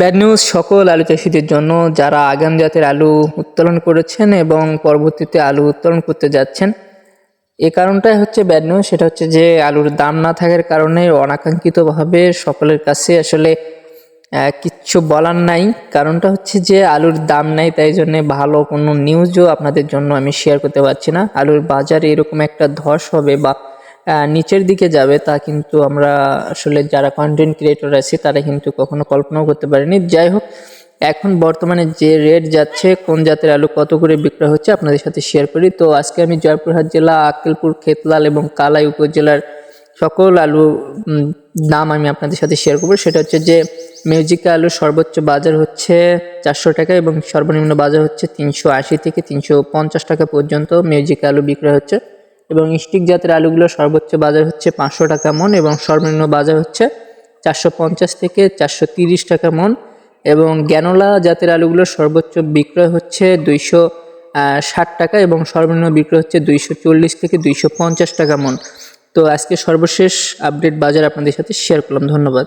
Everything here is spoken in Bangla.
ব্যাড নিউজ সকল আলু চাষিদের জন্য যারা আগাম জাতের আলু উত্তোলন করেছেন এবং পরবর্তীতে আলু উত্তোলন করতে যাচ্ছেন, এ কারণটাই হচ্ছে ব্যাড নিউজ সেটা হচ্ছে যে আলুর দাম না থাকার কারণে অনাকাঙ্ক্ষিতভাবে সকলের কাছে আসলে কিচ্ছু বলার নাই। কারণটা হচ্ছে যে আলুর দাম নাই, তাই জন্য ভালো কোনো নিউজও আপনাদের জন্য আমি শেয়ার করতে পারছি না। আলুর বাজারে এরকম একটা ধস হবে বা নিচের দিকে যাবে, তা কিন্তু আমরা আসলে যারা কন্টেন্ট ক্রিয়েটর আছি, তারা কিন্তু কখনো কল্পনাও করতে পারিনি। যাই হোক, এখন বর্তমানে যে রেট যাচ্ছে, কোন জাতের আলু কত করে বিক্রয় হচ্ছে আপনাদের সাথে শেয়ার করি। তো আজকে আমি জয়পুরহাট জেলা, আক্কেলপুর, খেতলাল এবং কালাই উপজেলার সকল আলু দাম আমি আপনাদের সাথে শেয়ার করব। সেটা হচ্ছে যে মিউজিকা আলুর সর্বোচ্চ বাজার হচ্ছে চারশো টাকা এবং সর্বনিম্ন বাজার হচ্ছে তিনশো আশি থেকে তিনশো পঞ্চাশ টাকা পর্যন্ত মিউজিকা আলু বিক্রয় হচ্ছে। এবং স্টিক জাতের আলুগুলোর সর্বোচ্চ বাজার হচ্ছে পাঁচশো টাকা মন এবং সর্বনিম্ন বাজার হচ্ছে চারশো পঞ্চাশ থেকে চারশো তিরিশ টাকা মন এবং গ্যানোলা জাতের আলুগুলোর সর্বোচ্চ বিক্রয় হচ্ছে দুইশো ষাট টাকা এবং সর্বনিম্ন বিক্রয় হচ্ছে দুইশো চল্লিশ থেকে দুইশো পঞ্চাশ টাকা মন। তো আজকে সর্বশেষ আপডেট বাজার আপনাদের সাথে শেয়ার করলাম। ধন্যবাদ।